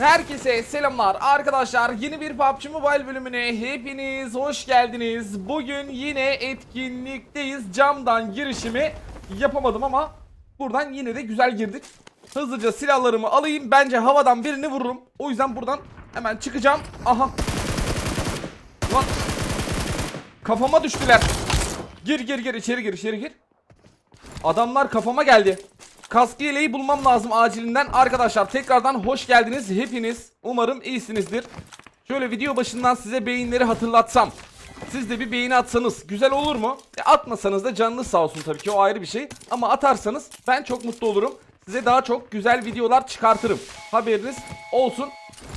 Herkese selamlar. Arkadaşlar yeni bir PUBG Mobile bölümüne hepiniz hoş geldiniz. Bugün yine etkinlikteyiz. Camdan girişimi yapamadım ama buradan yine de güzel girdik. Hızlıca silahlarımı alayım. Bence havadan birini vururum. O yüzden buradan hemen çıkacağım. Aha. Lan Kafama düştüler. Gir gir gir. İçeri gir içeri gir. Adamlar kafama geldi. Kaskı yeleği bulmam lazım acilinden. Arkadaşlar tekrardan hoş geldiniz hepiniz. Umarım iyisinizdir. Şöyle video başından size beyinleri hatırlatsam. Siz de bir beğeni atsanız güzel olur mu? E, atmasanız da canınız sağ olsun tabii ki o ayrı bir şey. Ama atarsanız ben çok mutlu olurum. Size daha çok güzel videolar çıkartırım. Haberiniz olsun.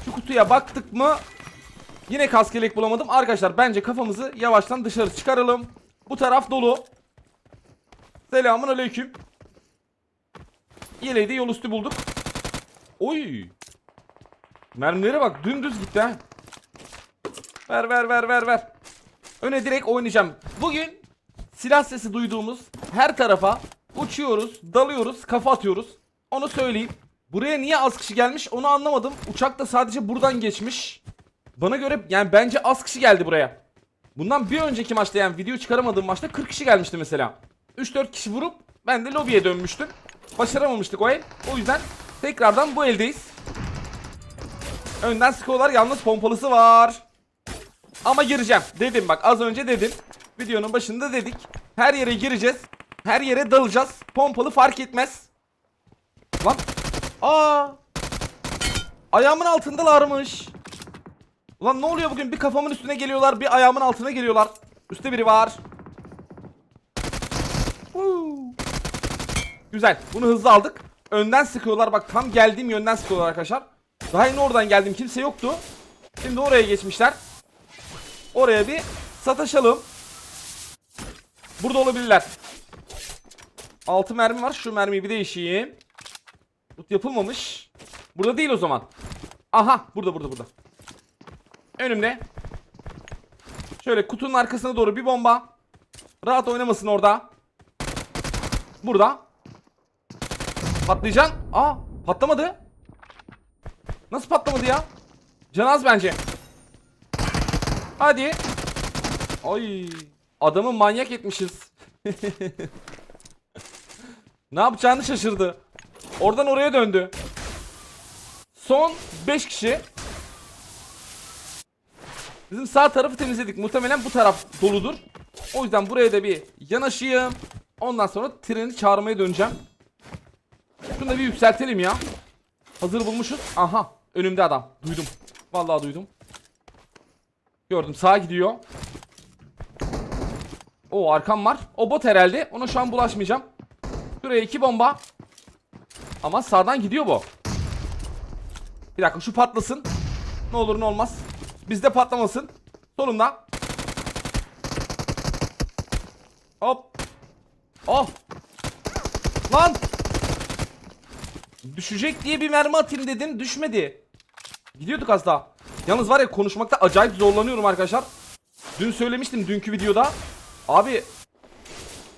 Şu kutuya baktık mı Yine kask yelek bulamadım. Arkadaşlar bence kafamızı yavaştan dışarı çıkaralım. Bu taraf dolu. Selamun aleyküm. Yeleği de yol üstü bulduk. Oy. Mermilere bak dümdüz gitti ha. Ver ver ver ver ver. Öne direkt oynayacağım. Bugün silah sesi duyduğumuz her tarafa uçuyoruz, dalıyoruz, kafa atıyoruz. Onu söyleyeyim. Buraya niye az kişi gelmiş onu anlamadım. Uçak da sadece buradan geçmiş. Bana göre yani bence az kişi geldi buraya. Bundan bir önceki maçta yani video çıkaramadığım maçta 40 kişi gelmişti mesela. 3-4 kişi vurup ben de lobiye dönmüştüm. Başaramamıştık o el. O yüzden tekrardan bu eldeyiz. Önden sıkıyorlar yalnız pompalısı var. Ama gireceğim. Dedim bak az önce dedim. Videonun başında dedik. Her yere gireceğiz. Her yere dalacağız. Pompalı fark etmez. Lan. Aa. Ayağımın altındalarmış. Ulan ne oluyor bugün? Bir kafamın üstüne geliyorlar, bir ayağımın altına geliyorlar. Üstte biri var. Güzel. Bunu hızlı aldık. Önden sıkıyorlar. Bak tam geldiğim yönden sıkıyorlar arkadaşlar. Daha yeni oradan geldim. Kimse yoktu. Şimdi oraya geçmişler. Oraya bir sataşalım. Burada olabilirler. 6 mermi var. Şu mermiyi bir değişeyim. Loot yapılmamış. Burada değil o zaman. Aha burada burada burada. Önümde. Şöyle kutunun arkasına doğru bir bomba. Rahat oynamasın orada. Burada. Patlayacaksın. Aa patlamadı. Nasıl patlamadı ya? Can az bence. Hadi. Ay. Adamı manyak etmişiz. ne yapacağını şaşırdı. Oradan oraya döndü. Son 5 kişi. Bizim sağ tarafı temizledik. Muhtemelen bu taraf doludur. O yüzden buraya da bir yanaşayım. Ondan sonra treni çağırmaya döneceğim. Şunu da bir yükseltelim ya. Hazır bulmuşuz. Aha. Önümde adam. Duydum. Vallahi duydum. Gördüm. Sağa gidiyor. O arkam var. O bot herhalde. Ona şu an bulaşmayacağım. Şuraya iki bomba. Ama sağdan gidiyor bu. Bir dakika şu patlasın. Ne olur ne olmaz. Bizde patlamasın. Solumda. Hop. Oh. Lan. Düşecek diye bir mermi atayım dedim. Düşmedi. Gidiyorduk az daha. Yalnız var ya konuşmakta acayip zorlanıyorum arkadaşlar. Dün söylemiştim dünkü videoda. Abi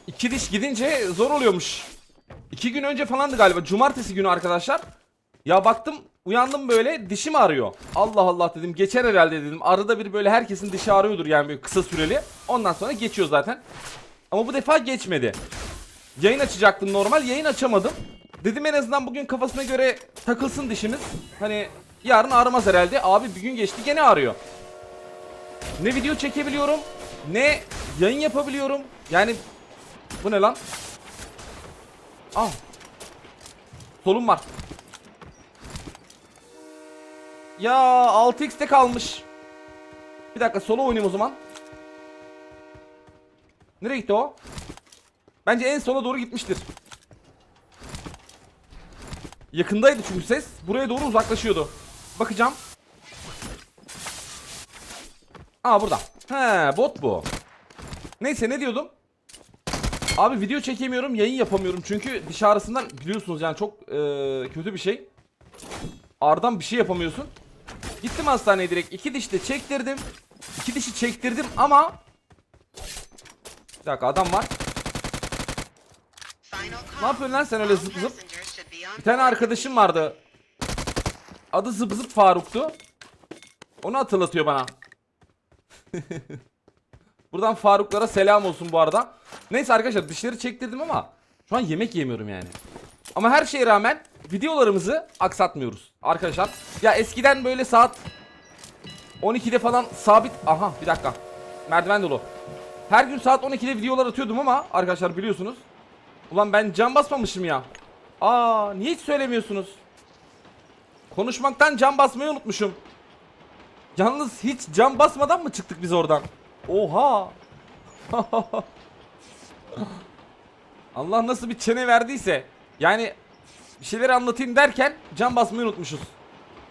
iki diş gidince zor oluyormuş. İki gün önce falandı galiba. Cumartesi günü arkadaşlar. Ya baktım uyandım böyle dişim ağrıyor. Allah Allah dedim geçer herhalde dedim. Arada bir böyle herkesin dişi ağrıyordur yani böyle kısa süreli. Ondan sonra geçiyor zaten. Ama bu defa geçmedi. Yayın açacaktım normal yayın açamadım. Dedim en azından bugün kafasına göre takılsın dişimiz. Hani yarın ağrımaz herhalde. Abi bir gün geçti gene ağrıyor. Ne video çekebiliyorum ne yayın yapabiliyorum. Yani bu ne lan? Ah. Solum var. Ya 6x'te kalmış. Bir dakika solo oynayayım o zaman. Nereye gitti o? Bence en sola doğru gitmiştir. Yakındaydı çünkü ses. Buraya doğru uzaklaşıyordu. Bakacağım. Aa burada. He bot bu. Neyse ne diyordum? Abi video çekemiyorum, yayın yapamıyorum çünkü diş ağrısından biliyorsunuz yani çok eee, kötü bir şey. Ardından bir şey yapamıyorsun. Gittim hastaneye direkt iki diş de çektirdim. İki dişi çektirdim ama Bir dakika adam var. Ne yapıyorsun lan sen öyle zıp zıp? Bir tane arkadaşım vardı. adı zıp zıp Faruk'tu. Onu hatırlatıyor bana. Buradan Faruklara selam olsun bu arada. Neyse arkadaşlar dışarı çektirdim ama şu an yemek yemiyorum yani. Ama her şeye rağmen videolarımızı aksatmıyoruz arkadaşlar. Ya eskiden böyle saat 12'de falan sabit... Aha bir dakika. Merdiven dolu. Her gün saat 12'de videolar atıyordum ama arkadaşlar biliyorsunuz. Ulan ben cam basmamışım ya. Aa niye hiç söylemiyorsunuz? Konuşmaktan cam basmayı unutmuşum. Yalnız hiç cam basmadan mı çıktık biz oradan? Oha. Allah nasıl bir çene verdiyse. Yani bir şeyler anlatayım derken cam basmayı unutmuşuz.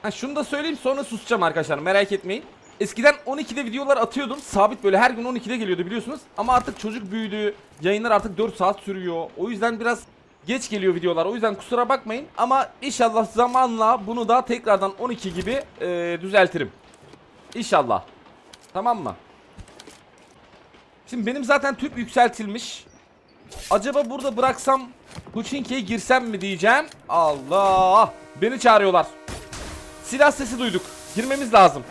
Ha şunu da söyleyeyim sonra susacağım arkadaşlar merak etmeyin. Eskiden 12'de videolar atıyordum. Sabit böyle her gün 12'de geliyordu biliyorsunuz. Ama artık çocuk büyüdü. Yayınlar artık 4 saat sürüyor. O yüzden biraz geç geliyor videolar. O yüzden kusura bakmayın. Ama inşallah zamanla bunu da tekrardan 12 gibi e, düzeltirim. İnşallah. Tamam mı? Şimdi benim zaten tüp yükseltilmiş. Acaba burada bıraksam Kuçinki'ye girsem mi diyeceğim. Allah! Beni çağırıyorlar. Silah sesi duyduk. Girmemiz lazım.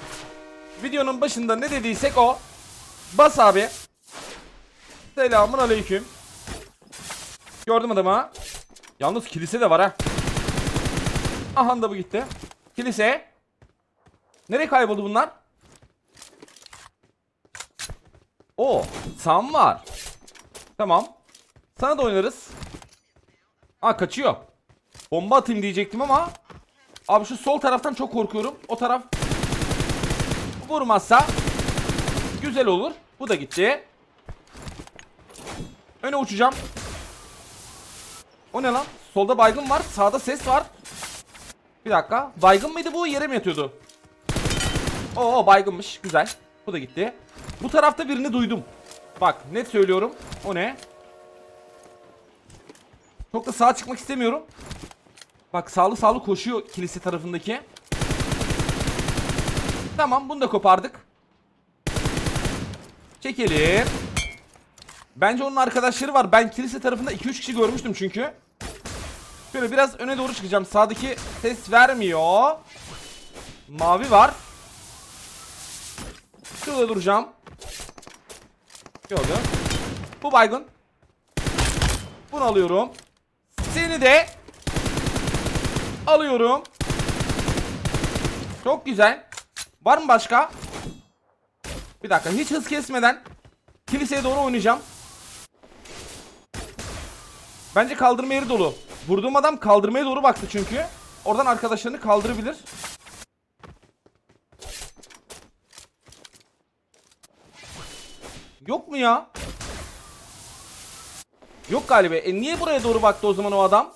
Videonun başında ne dediysek o. Bas abi. Selamun aleyküm. Gördüm adamı. Yalnız kilise de var ha. Aha da bu gitti. Kilise. Nereye kayboldu bunlar? O, Sam var. Tamam. Sana da oynarız. Aa kaçıyor. Bomba atayım diyecektim ama Abi şu sol taraftan çok korkuyorum. O taraf vurmazsa güzel olur. Bu da gitti. Öne uçacağım. O ne lan? Solda baygın var. Sağda ses var. Bir dakika. Baygın mıydı bu? Yere mi yatıyordu? Oo baygınmış. Güzel. Bu da gitti. Bu tarafta birini duydum. Bak net söylüyorum. O ne? Çok da sağa çıkmak istemiyorum. Bak sağlı sağlı koşuyor kilise tarafındaki. Tamam bunu da kopardık. Çekelim. Bence onun arkadaşları var. Ben kilise tarafında 2-3 kişi görmüştüm çünkü. Şöyle biraz öne doğru çıkacağım. Sağdaki ses vermiyor. Mavi var. Şurada duracağım. Gördüm. Bu baygın. Bunu alıyorum. Seni de alıyorum. Çok güzel. Var mı başka? Bir dakika hiç hız kesmeden kiliseye doğru oynayacağım. Bence kaldırma yeri dolu. Vurduğum adam kaldırmaya doğru baktı çünkü. Oradan arkadaşlarını kaldırabilir. Yok mu ya? Yok galiba. E niye buraya doğru baktı o zaman o adam?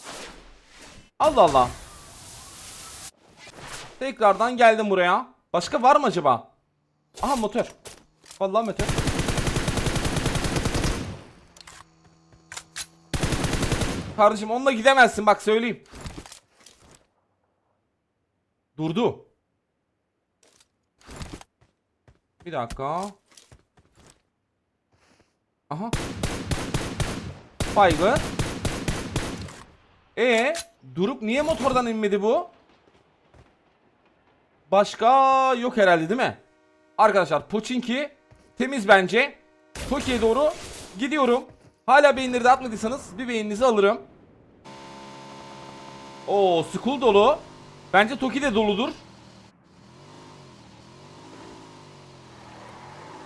Allah Allah. Tekrardan geldim buraya. Başka var mı acaba? Aha motor. Vallahi motor. Kardeşim onunla gidemezsin bak söyleyeyim. Durdu. Bir dakika. Aha. Baygın. E durup niye motordan inmedi bu? Başka yok herhalde değil mi? Arkadaşlar Pochinki temiz bence. Toki'ye doğru gidiyorum. Hala beğenileri de atmadıysanız bir beğeninizi alırım. Oo school dolu. Bence Toki de doludur.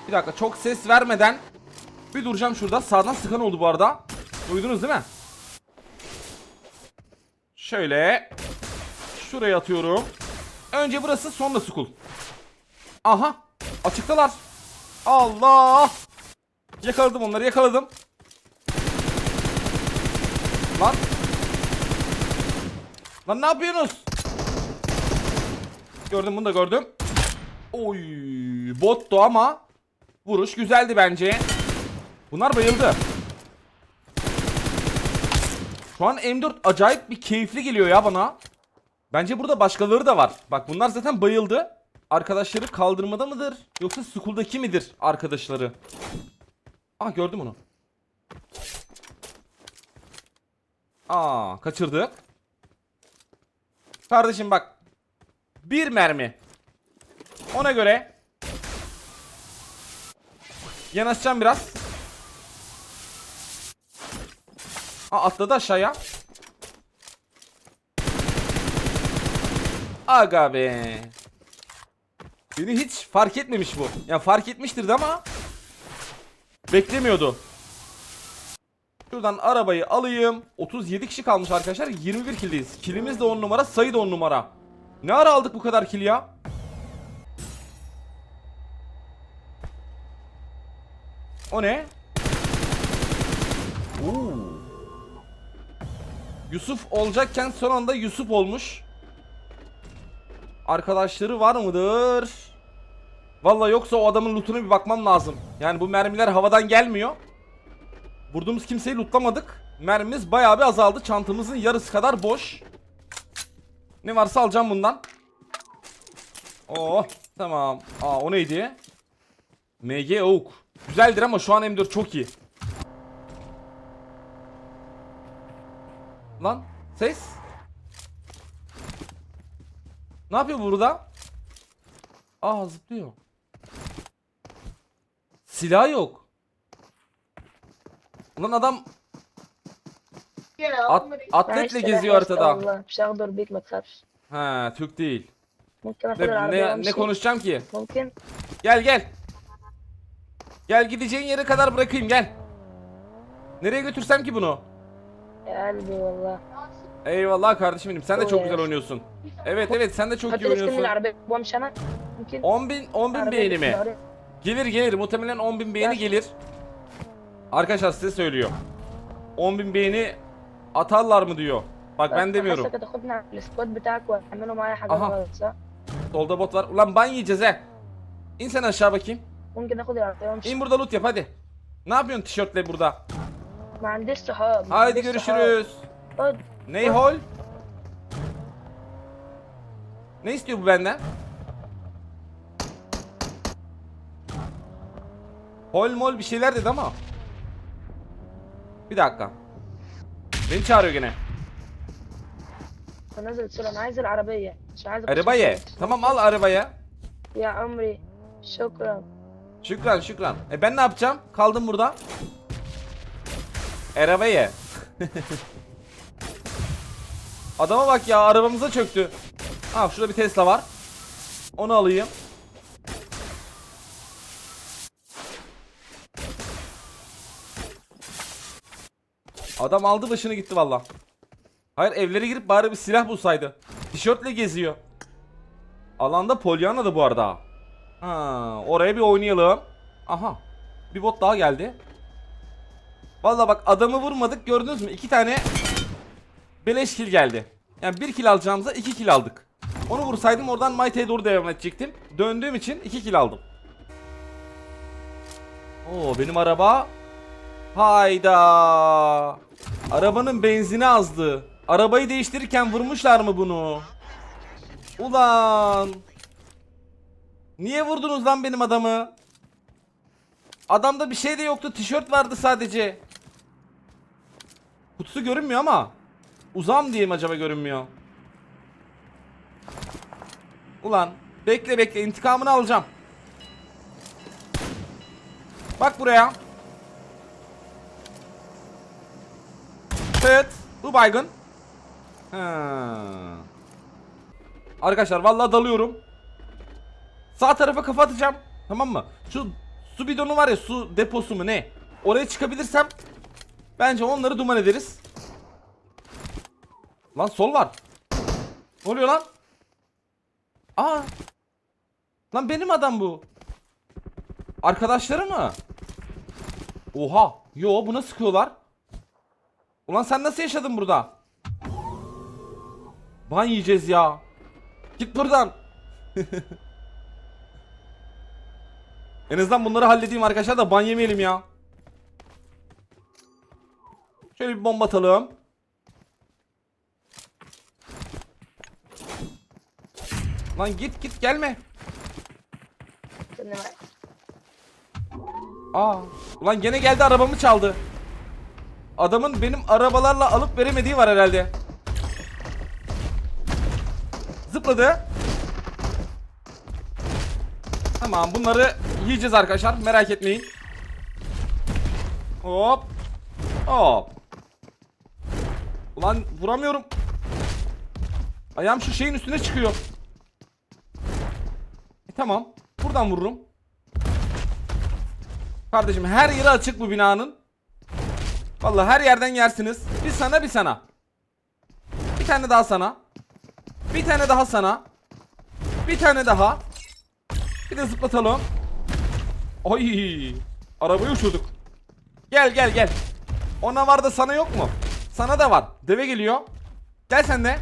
Bir dakika çok ses vermeden bir duracağım şurada. Sağdan sıkan oldu bu arada. Duydunuz değil mi? Şöyle. Şuraya atıyorum. Önce burası sonra school. Aha. Açıktalar. Allah. Yakaladım onları yakaladım. Lan. Lan ne yapıyorsunuz? Gördüm bunu da gördüm. Oy bottu ama vuruş güzeldi bence. Bunlar bayıldı. Şu an M4 acayip bir keyifli geliyor ya bana. Bence burada başkaları da var. Bak bunlar zaten bayıldı. Arkadaşları kaldırmada mıdır? Yoksa school'daki midir arkadaşları? Ah gördüm onu. Aa kaçırdık. Kardeşim bak. Bir mermi. Ona göre yanaşacağım biraz. Aa, atladı aşağıya. Aga be. Beni hiç fark etmemiş bu. Ya fark etmiştir ama beklemiyordu. Şuradan arabayı alayım. 37 kişi kalmış arkadaşlar. 21 kildeyiz. Kilimiz de 10 numara, sayı da 10 numara. Ne ara aldık bu kadar kill ya? O ne? Oo. Yusuf olacakken son anda Yusuf olmuş. Arkadaşları var mıdır? Vallahi yoksa o adamın lootuna bir bakmam lazım. Yani bu mermiler havadan gelmiyor. Vurduğumuz kimseyi lootlamadık. Mermimiz bayağı bir azaldı. Çantamızın yarısı kadar boş. Ne varsa alacağım bundan. Oh tamam. Aa o neydi? MG Oak. Güzeldir ama şu an M4 çok iyi. Lan ses. Ne yapıyor burada? Aa zıplıyor. Silah yok. Ulan adam at, atletle geziyor haritada. doğru büyük makar. Ha Türk değil. Ne, ne, ne konuşacağım ki? Gel gel. Gel gideceğin yere kadar bırakayım gel. Nereye götürsem ki bunu? Geldi valla. Eyvallah kardeşim benim. Sen de çok güzel oynuyorsun. Evet evet sen de çok iyi oynuyorsun. 10 bin 10 bin beğeni mi? Gelir gelir. Muhtemelen 10 bin beğeni gelir. Arkadaşlar size söylüyor. 10.000 beğeni atarlar mı diyor. Bak ben demiyorum. Aha. Solda bot var. Ulan ban yiyeceğiz he. İn sen aşağı bakayım. İn burada loot yap hadi. Ne yapıyorsun tişörtle burada? Haydi görüşürüz. Ney hol? Ne istiyor bu benden? Hol mol bir şeyler dedi ama. Bir dakika. Beni çağırıyor gene. نزل سوري انا عايز العربية مش عايز أخش Arabaya. السكواد. Tamam al arabaya. يا عمري شكرا Şükran şükran. E ben ne yapacağım? Kaldım burada. Arabaya. Adama bak ya arabamıza çöktü. Ha şurada bir Tesla var. Onu alayım. Adam aldı başını gitti valla. Hayır evlere girip bari bir silah bulsaydı. Tişörtle geziyor. Alanda Pollyanna da bu arada. Ha, oraya bir oynayalım. Aha. Bir bot daha geldi. Valla bak adamı vurmadık gördünüz mü? İki tane beleş kill geldi. Yani bir kill alacağımıza iki kill aldık. Onu vursaydım oradan Mayta'ya doğru devam edecektim. Döndüğüm için iki kill aldım. Oo benim araba. Hayda. Arabanın benzini azdı. Arabayı değiştirirken vurmuşlar mı bunu? Ulan. Niye vurdunuz lan benim adamı? Adamda bir şey de yoktu. Tişört vardı sadece. Kutusu görünmüyor ama. Uzam diyeyim acaba görünmüyor. Ulan bekle bekle intikamını alacağım. Bak buraya. Evet. Bu baygın. Ha. Arkadaşlar vallahi dalıyorum. Sağ tarafa kafa atacağım. Tamam mı? Şu su bidonu var ya su deposu mu ne? Oraya çıkabilirsem bence onları duman ederiz. Lan sol var. Ne oluyor lan? Aa. Lan benim adam bu. Arkadaşları mı? Oha. Yo buna sıkıyorlar. Ulan sen nasıl yaşadın burada? Ban yiyeceğiz ya. Git buradan. en azından bunları halledeyim arkadaşlar da ban yemeyelim ya. Şöyle bir bomba atalım. Lan git git gelme. Aa, ulan gene geldi arabamı çaldı. Adamın benim arabalarla alıp veremediği var herhalde. Zıpladı. Tamam bunları yiyeceğiz arkadaşlar merak etmeyin. Hop. Hop. Ulan vuramıyorum. Ayağım şu şeyin üstüne çıkıyor. E, tamam. Buradan vururum. Kardeşim her yeri açık bu binanın. Vallahi her yerden yersiniz. Bir sana bir sana. Bir tane daha sana. Bir tane daha sana. Bir tane daha. Bir de zıplatalım. Oy! Arabayı uçurduk. Gel gel gel. Ona var da sana yok mu? Sana da var. Deve geliyor. Gel sen de.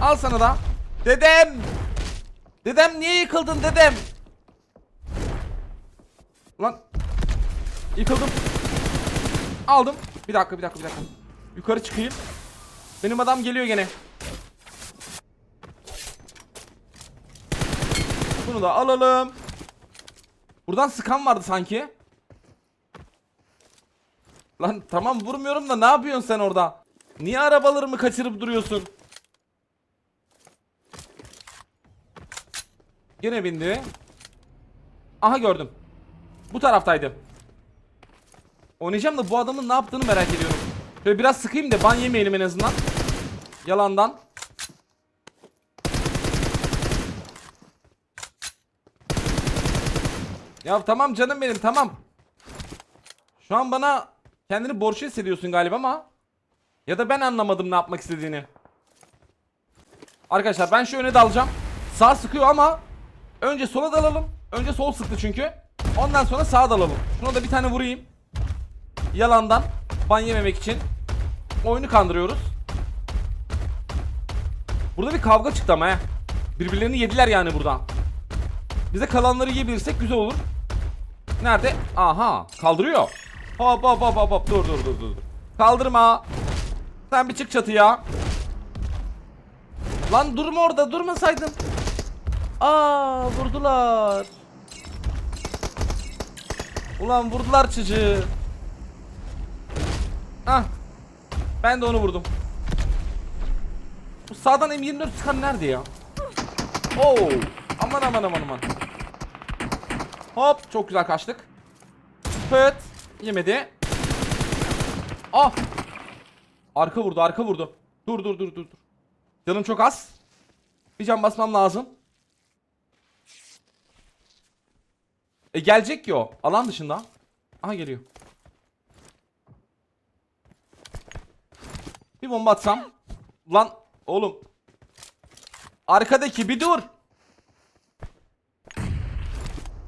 Al sana da. Dedem. Dedem niye yıkıldın dedem? Lan. Yıkıldım. Aldım. Bir dakika bir dakika bir dakika. Yukarı çıkayım. Benim adam geliyor gene. Bunu da alalım. Buradan sıkan vardı sanki. Lan tamam vurmuyorum da ne yapıyorsun sen orada? Niye arabalarımı kaçırıp duruyorsun? Gene bindi. Aha gördüm. Bu taraftaydı. Oynayacağım da bu adamın ne yaptığını merak ediyorum. Şöyle biraz sıkayım da ban yemeyelim en azından. Yalandan. Ya tamam canım benim tamam. Şu an bana kendini borçlu hissediyorsun galiba ama ya da ben anlamadım ne yapmak istediğini. Arkadaşlar ben şu öne dalacağım. Sağ sıkıyor ama önce sola dalalım. Önce sol sıktı çünkü. Ondan sonra sağa dalalım. Şuna da bir tane vurayım. Yalandan ban yememek için oyunu kandırıyoruz. Burada bir kavga çıktı ama he. Birbirlerini yediler yani buradan. Bize kalanları yiyebilirsek güzel olur. Nerede? Aha kaldırıyor. Hop hop hop hop hop dur dur dur dur. Kaldırma. Sen bir çık çatıya. Lan durma orada durmasaydın. Aa vurdular. Ulan vurdular çocuğu. Ah. Ben de onu vurdum. Bu sağdan M24 çıkan nerede ya? Oo. Aman aman aman aman. Hop çok güzel kaçtık. Pıt. Yemedi. Ah. Arka vurdu arka vurdu. Dur dur dur dur. dur. Canım çok az. Bir can basmam lazım. E gelecek ki o. Alan dışında. Aha geliyor. Bir bomba atsam. Lan oğlum. Arkadaki bir dur.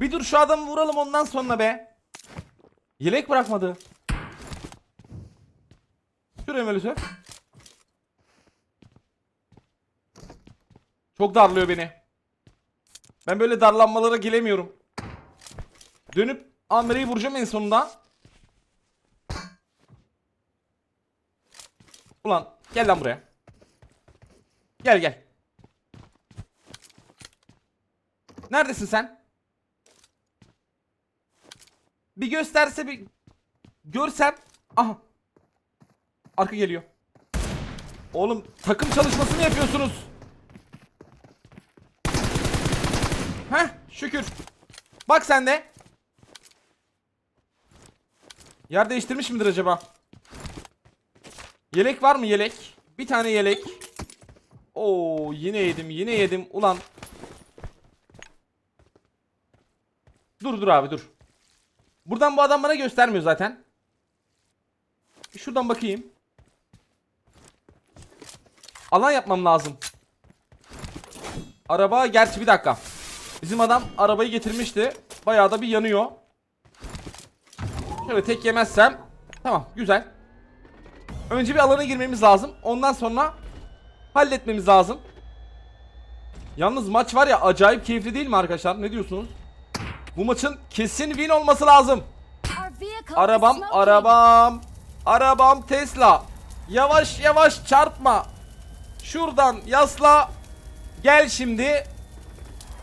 Bir dur şu adamı vuralım ondan sonra be. Yelek bırakmadı. Şuraya Melisa. Çok darlıyor beni. Ben böyle darlanmalara gelemiyorum. Dönüp Amre'yi vuracağım en sonunda. Ulan gel lan buraya. Gel gel. Neredesin sen? Bir gösterse bir görsem. Aha. Arka geliyor. Oğlum takım çalışması mı yapıyorsunuz? Heh şükür. Bak sen de. Yer değiştirmiş midir acaba? Yelek var mı yelek? Bir tane yelek. Oo yine yedim yine yedim. Ulan. Dur dur abi dur. Buradan bu adam bana göstermiyor zaten. Şuradan bakayım. Alan yapmam lazım. Araba gerçi bir dakika. Bizim adam arabayı getirmişti. Bayağı da bir yanıyor. Şöyle tek yemezsem. Tamam güzel. Önce bir alana girmemiz lazım. Ondan sonra halletmemiz lazım. Yalnız maç var ya acayip keyifli değil mi arkadaşlar? Ne diyorsunuz? Bu maçın kesin win olması lazım. Arabam, arabam. Arabam Tesla. Yavaş yavaş çarpma. Şuradan yasla. Gel şimdi.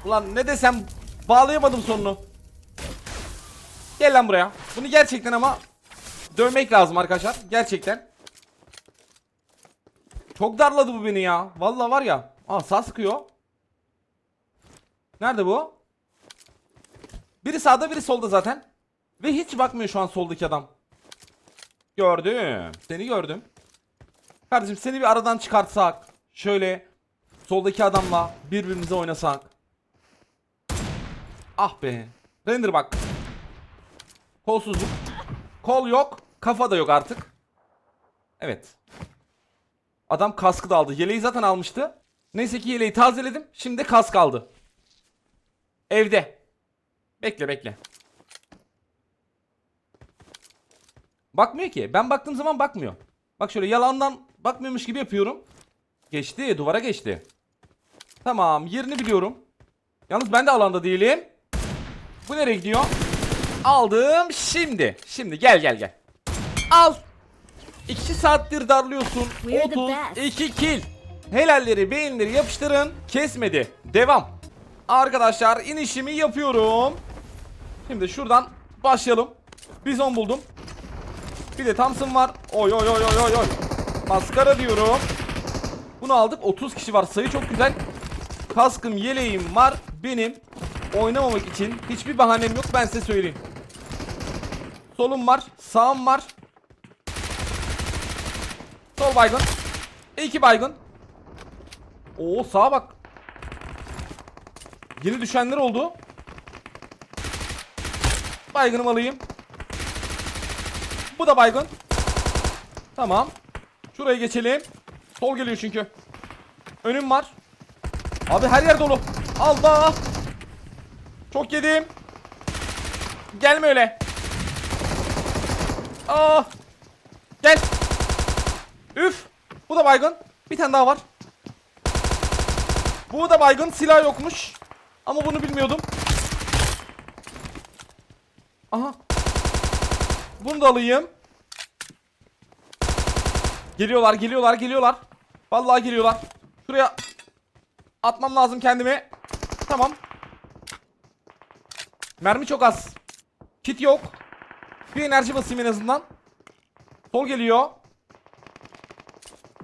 Ulan ne desem bağlayamadım sonunu. Gel lan buraya. Bunu gerçekten ama dövmek lazım arkadaşlar. Gerçekten. Çok darladı bu beni ya. Vallahi var ya. Aa sağ sıkıyor. Nerede bu? Biri sağda biri solda zaten. Ve hiç bakmıyor şu an soldaki adam. Gördüm. Seni gördüm. Kardeşim seni bir aradan çıkartsak. Şöyle soldaki adamla birbirimize oynasak. Ah be. Render bak. Kolsuzluk. Kol yok. Kafa da yok artık. Evet. Adam kaskı da aldı. Yeleği zaten almıştı. Neyse ki yeleği tazeledim. Şimdi kask aldı. Evde. Bekle bekle. Bakmıyor ki. Ben baktığım zaman bakmıyor. Bak şöyle yalandan bakmıyormuş gibi yapıyorum. Geçti. Duvara geçti. Tamam. Yerini biliyorum. Yalnız ben de alanda değilim. Bu nereye gidiyor? Aldım. Şimdi. Şimdi gel gel gel. Al. 2 saattir darlıyorsun. We're the 32 kill. Helalleri beğenileri yapıştırın. Kesmedi. Devam. Arkadaşlar inişimi yapıyorum. Şimdi şuradan başlayalım. Bizon buldum. Bir de Thompson var. Oy oy oy oy oy oy. Maskara diyorum. Bunu aldık. 30 kişi var. Sayı çok güzel. Kaskım, yeleğim var. Benim oynamamak için hiçbir bahanem yok. Ben size söyleyeyim. Solum var. Sağım var. Sol baygın. İki baygın. Oo sağa bak. Yeni düşenler oldu. Baygınımı alayım. Bu da baygın. Tamam. Şuraya geçelim. Sol geliyor çünkü. Önüm var. Abi her yer dolu. Allah. Çok yedim. Gelme öyle. Ah. Üf. Bu da baygın. Bir tane daha var. Bu da baygın. Silah yokmuş. Ama bunu bilmiyordum. Aha. Bunu da alayım. Geliyorlar, geliyorlar, geliyorlar. Vallahi geliyorlar. Şuraya atmam lazım kendimi. Tamam. Mermi çok az. Kit yok. Bir enerji basayım en azından. Sol geliyor.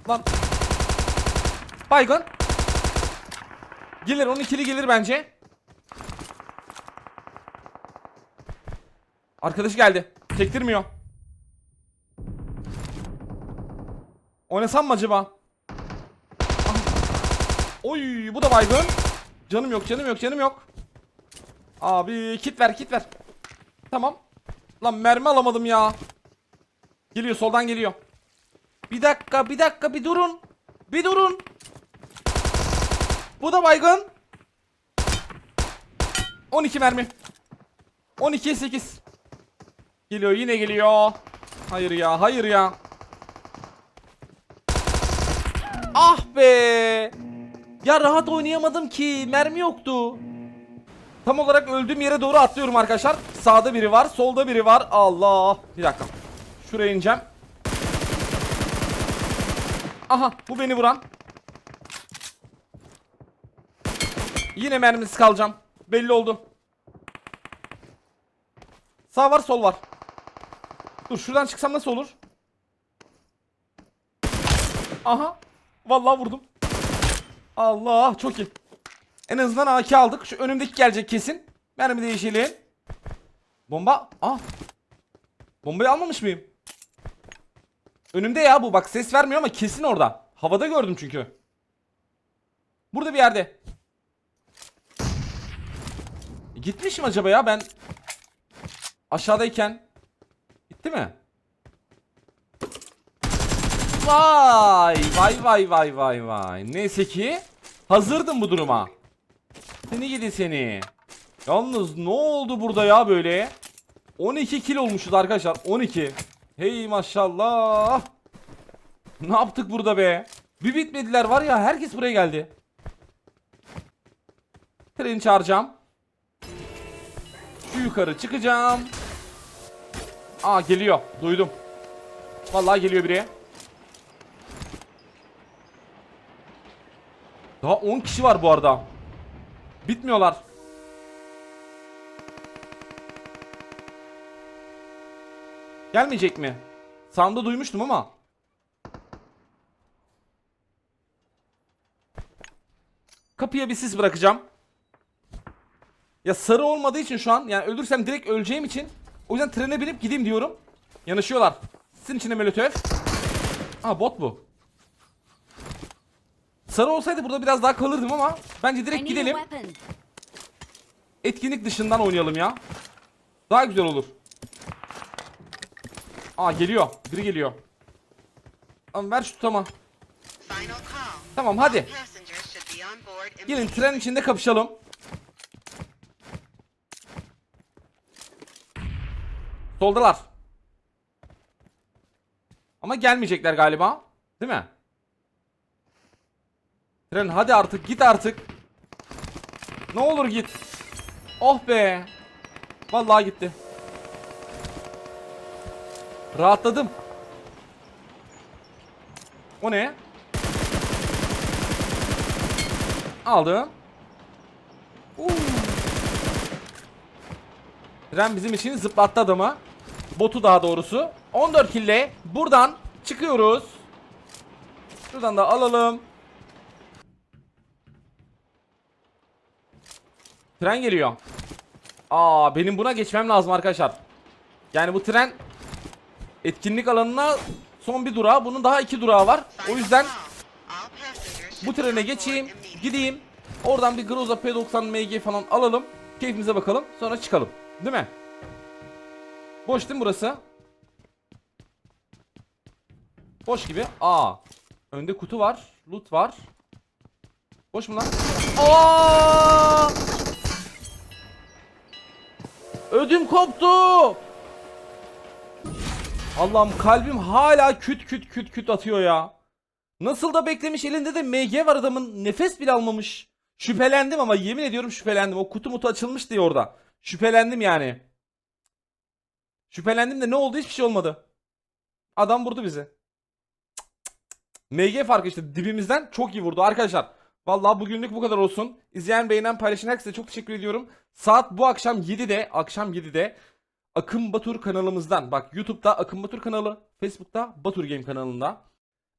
Lan. Baygın. Gelir 12'li gelir bence. Arkadaş geldi. Çektirmiyor. Oynasam mı acaba? Ah. Oy bu da baygın. Canım yok canım yok canım yok. Abi kit ver kit ver. Tamam. Lan mermi alamadım ya. Geliyor soldan geliyor. Bir dakika bir dakika bir durun. Bir durun. Bu da baygın. 12 mermi. 12'ye 8. Geliyor yine geliyor. Hayır ya hayır ya. Ah be. Ya rahat oynayamadım ki. Mermi yoktu. Tam olarak öldüğüm yere doğru atlıyorum arkadaşlar. Sağda biri var, solda biri var. Allah. Bir dakika. Şuraya ineceğim. Aha, bu beni vuran. Yine mermisiz kalacağım. Belli oldu. Sağ var, sol var. Dur şuradan çıksam nasıl olur? Aha. Vallahi vurdum. Allah çok iyi. En azından AK aldık. Şu önümdeki gelecek kesin. Mermi değişelim. Bomba. Ah. Bombayı almamış mıyım? Önümde ya bu. Bak ses vermiyor ama kesin orada. Havada gördüm çünkü. Burada bir yerde. E, Gitmişim acaba ya ben aşağıdayken. Gitti mi? Vay vay vay vay vay vay. Neyse ki hazırdım bu duruma. Seni gidi seni. Yalnız ne oldu burada ya böyle? 12 kil olmuşuz arkadaşlar 12. Hey maşallah. Ne yaptık burada be? Bir bitmediler var ya herkes buraya geldi. Treni çağıracağım. Yukarı çıkacağım. Aa geliyor. Duydum. Vallahi geliyor biri. Daha 10 kişi var bu arada. Bitmiyorlar. Gelmeyecek mi? Sağımda duymuştum ama. Kapıya bir sis bırakacağım. Ya sarı olmadığı için şu an yani öldürsem direkt öleceğim için o yüzden trene binip gideyim diyorum. Yanaşıyorlar. Sizin içinde molotof. Aa bot bu. Sarı olsaydı burada biraz daha kalırdım ama bence direkt gidelim. Etkinlik dışından oynayalım ya. Daha güzel olur. Aa geliyor. Biri geliyor. Tamam ver şu call. Tamam hadi. Gelin tren içinde kapışalım. Soldalar. Ama gelmeyecekler galiba. Değil mi? Tren hadi artık git artık. Ne olur git. Oh be. Vallahi gitti. Rahatladım. O ne? Aldım. Uuu. Tren bizim için zıplattı adamı. Botu daha doğrusu. 14 kille buradan çıkıyoruz. Şuradan da alalım. Tren geliyor. Aa benim buna geçmem lazım arkadaşlar. Yani bu tren etkinlik alanına son bir durağı. Bunun daha iki durağı var. O yüzden bu trene geçeyim, gideyim. Oradan bir Groza P90 MG falan alalım. Keyfimize bakalım. Sonra çıkalım. Değil mi? Boş değil mi burası? Boş gibi. Aa. Önde kutu var. Loot var. Boş mu lan? Aa! Ödüm koptu. Allah'ım kalbim hala küt küt küt küt atıyor ya. Nasıl da beklemiş elinde de MG var adamın nefes bile almamış. Şüphelendim ama yemin ediyorum şüphelendim. O kutu mutu açılmış diye orada. Şüphelendim yani. Şüphelendim de ne oldu hiçbir şey olmadı. Adam vurdu bizi. MG farkı işte dibimizden çok iyi vurdu arkadaşlar. Vallahi bugünlük bu kadar olsun. İzleyen beğenen paylaşan herkese çok teşekkür ediyorum. Saat bu akşam 7'de akşam 7'de Akın Batur kanalımızdan bak YouTube'da Akın Batur kanalı, Facebook'ta Batur Game kanalında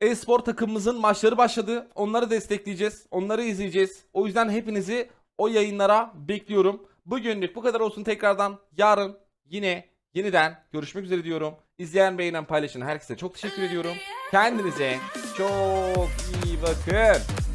e-spor takımımızın maçları başladı. Onları destekleyeceğiz. Onları izleyeceğiz. O yüzden hepinizi o yayınlara bekliyorum. Bugünlük bu kadar olsun tekrardan. Yarın yine yeniden görüşmek üzere diyorum. İzleyen, beğenen, paylaşan herkese çok teşekkür ediyorum. Kendinize çok iyi bakın.